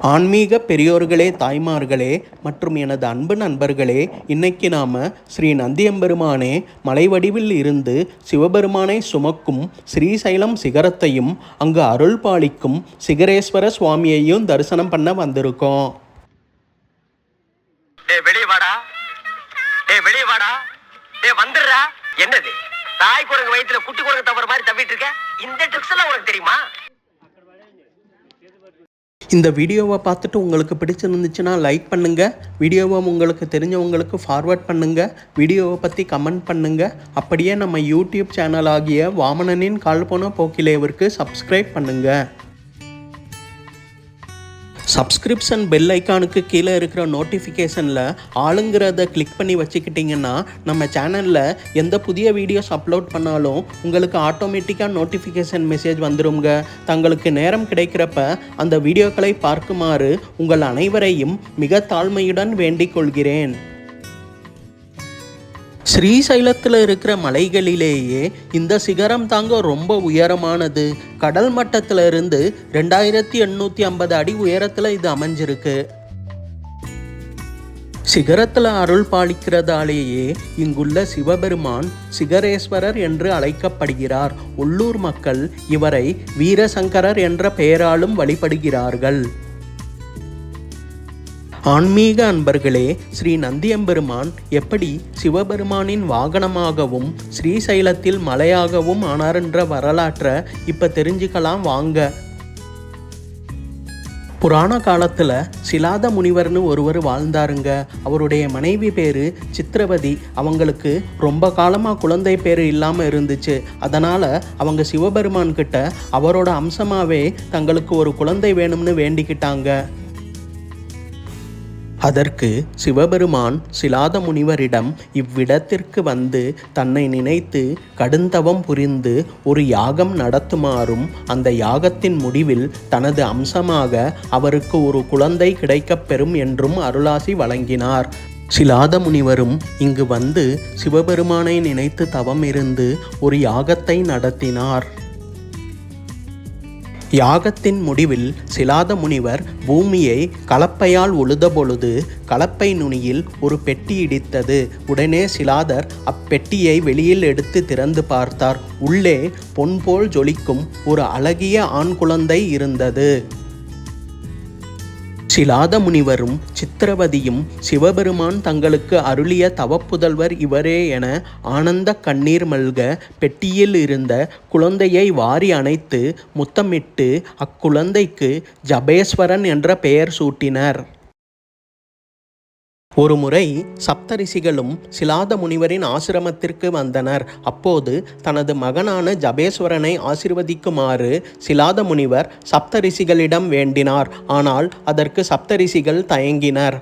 ஆன்மீக பெரியோர்களே தாய்மார்களே மற்றும் எனது அன்பு நண்பர்களே இன்னைக்கு நாம் ஸ்ரீ நந்தியம்பெருமானே மலைவடிவில் இருந்து சிவபெருமானை சுமக்கும் ஸ்ரீசைலம் சிகரத்தையும் அங்கு அருள் பாலிக்கும் சிகரேஸ்வர சுவாமியையும் தரிசனம் பண்ண வந்திருக்கோம். வாடா. வந்துடுறா. என்னது? தாய் குரங்கு வயிற்றுல குட்டி குரங்கு தவறு மாதிரி தவிட்டு இருக்க இந்த ட்ரிக்ஸ் எல்லாம் உனக்கு தெரியுமா? இந்த வீடியோவை பார்த்துட்டு உங்களுக்கு பிடிச்சிருந்துச்சுன்னா லைக் பண்ணுங்கள் வீடியோவை உங்களுக்கு தெரிஞ்சவங்களுக்கு ஃபார்வர்ட் பண்ணுங்கள் வீடியோவை பற்றி கமெண்ட் பண்ணுங்கள் அப்படியே நம்ம யூடியூப் சேனல் ஆகிய வாமனனின் கால்போன போக்கிலேவிற்கு சப்ஸ்கிரைப் பண்ணுங்கள் சப்ஸ்கிரிப்ஷன் பெல் ஐக்கானுக்கு கீழே இருக்கிற நோட்டிஃபிகேஷனில் ஆளுங்கிறத கிளிக் பண்ணி வச்சுக்கிட்டிங்கன்னா நம்ம சேனலில் எந்த புதிய வீடியோஸ் அப்லோட் பண்ணாலும் உங்களுக்கு ஆட்டோமேட்டிக்காக நோட்டிஃபிகேஷன் மெசேஜ் வந்துடுங்க தங்களுக்கு நேரம் கிடைக்கிறப்ப அந்த வீடியோக்களை பார்க்குமாறு உங்கள் அனைவரையும் மிக தாழ்மையுடன் வேண்டிக் கொள்கிறேன். ஸ்ரீசைலத்தில் இருக்கிற மலைகளிலேயே இந்த சிகரம் தாங்க ரொம்ப உயரமானது. கடல் மட்டத்தில் இருந்து ரெண்டாயிரத்தி எண்ணூற்றி ஐம்பது அடி உயரத்தில் இது அமைஞ்சிருக்கு. சிகரத்தில் அருள் பாலிக்கிறதாலேயே இங்குள்ள சிவபெருமான் சிகரேஸ்வரர் என்று அழைக்கப்படுகிறார். உள்ளூர் மக்கள் இவரை வீரசங்கரர் என்ற பெயராலும் வழிபடுகிறார்கள். ஆன்மீக அன்பர்களே ஸ்ரீ நந்தியம்பெருமான் எப்படி சிவபெருமானின் வாகனமாகவும் ஸ்ரீசைலத்தில் மலையாகவும் ஆனார் என்ற வரலாற்றை இப்போ தெரிஞ்சுக்கலாம் வாங்க. புராண காலத்தில் சிலாத முனிவர்னு ஒருவர் வாழ்ந்தாருங்க. அவருடைய மனைவி பேர் சித்திரவதி. அவங்களுக்கு ரொம்ப காலமாக குழந்தை பேர் இல்லாமல் இருந்துச்சு. அதனால் அவங்க சிவபெருமான்கிட்ட அவரோட அம்சமாகவே தங்களுக்கு ஒரு குழந்தை வேணும்னு வேண்டிக்கிட்டாங்க. அதற்கு சிவபெருமான் சிலாத முனிவரிடம் இவ்விடத்திற்கு வந்து தன்னை நினைத்து கடுந்தவம் புரிந்து ஒரு யாகம் நடத்துமாறும் அந்த யாகத்தின் முடிவில் தனது அம்சமாக அவருக்கு ஒரு குழந்தை கிடைக்கப் பெறும் என்றும் அருளாசி வழங்கினார். சிலாத முனிவரும் இங்கு வந்து சிவபெருமானை நினைத்து தவம் இருந்து ஒரு யாகத்தை நடத்தினார். யாகத்தின் முடிவில் சிலாத முனிவர் பூமியை கலப்பையால் உழுதபொழுது கலப்பை நுனியில் ஒரு பெட்டி இடித்தது. உடனே சிலாதர் அப்பெட்டியை வெளியில் எடுத்து திறந்து பார்த்தார். உள்ளே பொன் போல் ஜொலிக்கும் ஒரு அழகிய ஆண் குழந்தை இருந்தது. சிலாத முனிவரும் சித்திரவதியும் சிவபெருமான் தங்களுக்கு அருளிய தவப்புதல்வர் இவரே என ஆனந்த கண்ணீர் மல்க பெட்டியில் இருந்த குழந்தையை வாரி அணைத்து முத்தமிட்டு அக்குழந்தைக்கு ஜபேஸ்வரன் என்ற பெயர் சூட்டினர். ஒரு முறை சப்தரிஷிகளும் சிலாத முனிவரின் ஆசிரமத்திற்கு வந்தனர். அப்போது தனது மகனான ஜபேஸ்வரனை ஆசிர்வதிக்குமாறு சிலாத முனிவர் சப்தரிஷிகளிடம் வேண்டினார். ஆனால் அதற்கு சப்தரிஷிகள் தயங்கினர்.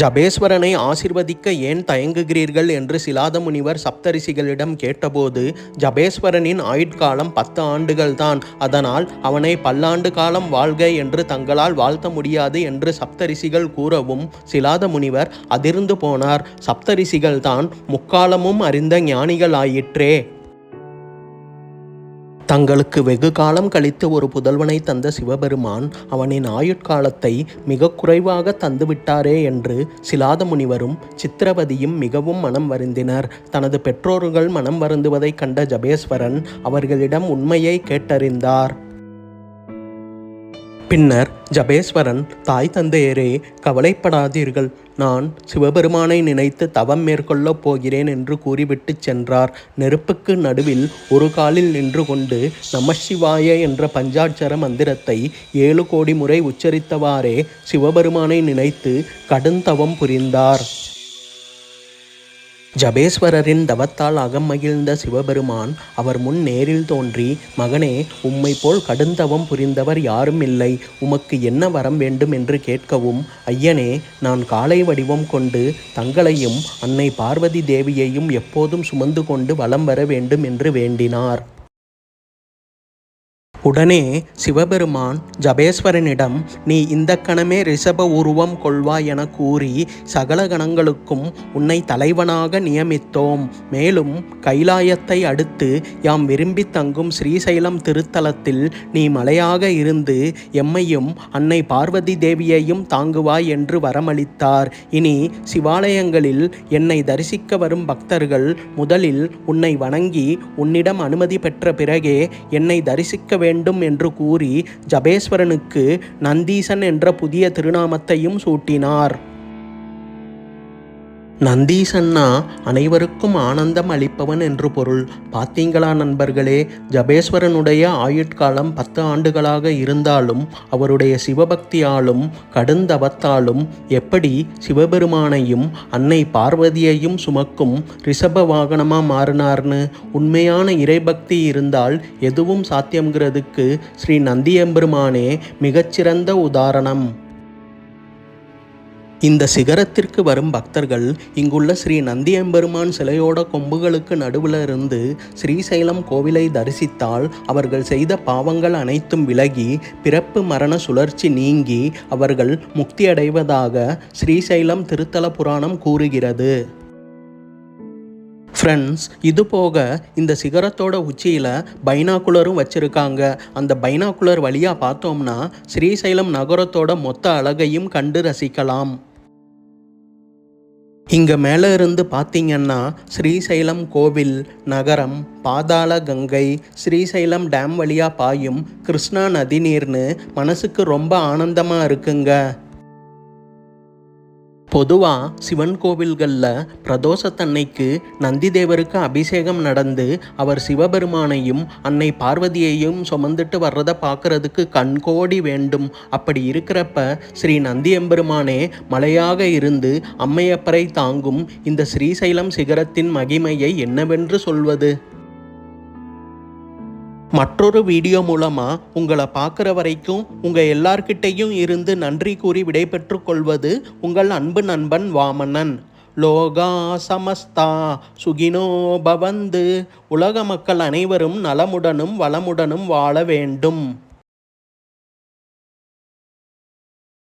ஜபேஸ்வரனை ஆசிர்வதிக்க ஏன் தயங்குகிறீர்கள் என்று சிலாத முனிவர் சப்தரிசிகளிடம் கேட்டபோது ஜபேஸ்வரனின் ஆயுட்காலம் பத்து ஆண்டுகள்தான். அதனால் அவனை பல்லாண்டு காலம் வாழ்க என்று தங்களால் வாழ்த்த முடியாது என்று சப்தரிசிகள் கூறவும் சிலாத முனிவர் அதிர்ந்து போனார். சப்தரிசிகள் தான் முக்காலமும் அறிந்த ஞானிகள் ஆயிற்றே தங்களுக்கு வெகு காலம் கழித்து ஒரு புதல்வனை தந்த சிவபெருமான் அவனின் ஆயுட்காலத்தை மிக குறைவாக தந்துவிட்டாரே என்று சிலாத முனிவரும் சித்திரவதியும் மிகவும் மனம் வருந்தினர். தனது பெற்றோர்கள் மனம் வருந்துவதைக் கண்ட ஜபேஸ்வரன் அவர்களிடம் உண்மையை கேட்டறிந்தார். பின்னர் ஜபேஸ்வரன் தாய் தந்தையரே கவலைப்படாதீர்கள். நான் சிவபெருமானை நினைத்து தவம் மேற்கொள்ளப் போகிறேன் என்று கூறிவிட்டு சென்றார். நெருப்புக்கு நடுவில் ஒரு காலில் நின்று கொண்டு நமசிவாய என்ற பஞ்சாட்சர மந்திரத்தை ஏழு கோடி முறை உச்சரித்தவாறே சிவபெருமானை நினைத்து கடுந்தவம் புரிந்தார். ஜபேஸ்வரரின் தவத்தால் அகம் மகிழ்ந்த சிவபெருமான் அவர் முன் நேரில் தோன்றி மகனே உம்மை போல் கடுந்தவம் புரிந்தவர் யாரும் இல்லை. உமக்கு என்ன வரம் வேண்டும் என்று கேட்கவும் ஐயனே நான் காலை வடிவம் கொண்டு தங்களையும் அன்னை பார்வதி தேவியையும் எப்போதும் சுமந்து கொண்டு வலம் வர வேண்டும் என்று வேண்டினார். உடனே சிவபெருமான் ஜபேஸ்வரனிடம் நீ இந்த கணமே ரிஷப உருவம் கொள்வாய் என கூறி சகல கணங்களுக்கும் உன்னை தலைவனாக நியமித்தோம். மேலும் கைலாயத்தை அடுத்து யாம் விரும்பி தங்கும் ஸ்ரீசைலம் திருத்தலத்தில் நீ மலையாக இருந்து எம்மையும் அன்னை பார்வதி தேவியையும் தாங்குவாய் என்று வரமளித்தார். இனி சிவாலயங்களில் என்னை தரிசிக்க வரும் பக்தர்கள் முதலில் உன்னை வணங்கி உன்னிடம் அனுமதி பெற்ற பிறகே என்னை தரிசிக்க வேண்டும் வேண்டும் என்று கூறி ஜபேஸ்வரனுக்கு நந்தீசன் என்ற புதிய திருநாமத்தையும் சூட்டினார். நந்தீசன்னா அனைவருக்கும் ஆனந்தம் அளிப்பவன் என்று பொருள். பார்த்தீங்களா நண்பர்களே ஜபேஸ்வரனுடைய ஆயுட்காலம் பத்து ஆண்டுகளாக இருந்தாலும் அவருடைய சிவபக்தியாலும் கடுந்தவத்தாலும் எப்படி சிவபெருமானையும் அன்னை பார்வதியையும் சுமக்கும் ரிஷப வாகனமாக மாறினார்னு? உண்மையான இறைபக்தி இருந்தால் எதுவும் சாத்தியம்ங்கிறதுக்கு ஸ்ரீ நந்தியம்பெருமானே மிகச்சிறந்த உதாரணம். இந்த சிகரத்திற்கு வரும் பக்தர்கள் இங்குள்ள ஸ்ரீ நந்தியம்பெருமான் சிலையோட கொம்புகளுக்கு நடுவில் இருந்து ஸ்ரீசைலம் கோவிலை தரிசித்தால் அவர்கள் செய்த பாவங்கள் அனைத்தும் விலகி பிறப்பு மரண சுழற்சி நீங்கி அவர்கள் முக்தியடைவதாக ஸ்ரீசைலம் திருத்தல புராணம் கூறுகிறது. ஃப்ரெண்ட்ஸ் இது போக இந்த சிகரத்தோட உச்சியில் பைனாக்குலரும் வச்சுருக்காங்க. அந்த பைனாக்குலர் வழியாக பார்த்தோம்னா ஸ்ரீசைலம் நகரத்தோட மொத்த அழகையும் கண்டு ரசிக்கலாம். இங்கே மேலே இருந்து பார்த்தீங்கன்னா ஸ்ரீசைலம் கோவில் நகரம் பாதாள கங்கை ஸ்ரீசைலம் டேம் வழியாக பாயும் கிருஷ்ணா நதி நீர்னு மனசுக்கு ரொம்ப ஆனந்தமாக இருக்குங்க. பொதுவாக சிவன் கோவில்களில் பிரதோஷத்தன்னைக்கு நந்தி தேவருக்கு அபிஷேகம் நடந்து அவர் சிவபெருமானையும் அன்னை பார்வதியையும் சுமந்துட்டு வர்றதை பார்க்கறதுக்கு கண்கோடி வேண்டும். அப்படி இருக்கிறப்ப ஸ்ரீ நந்தி எம்பெருமானே மலையாக இருந்து அம்மையப்பரை தாங்கும் இந்த ஸ்ரீசைலம் சிகரத்தின் மகிமையை என்னவென்று சொல்வது? மற்றொரு வீடியோ மூலமாக உங்களை பார்க்குற வரைக்கும் உங்கள் எல்லார்கிட்டையும் இருந்து நன்றி கூறி விடைபெற்று கொள்வது உங்கள் அன்பு நண்பன் வாமனன். லோகா சமஸ்தா சுகினோ பவந்து. உலக மக்கள் அனைவரும் நலமுடனும் வளமுடனும் வாழ வேண்டும்.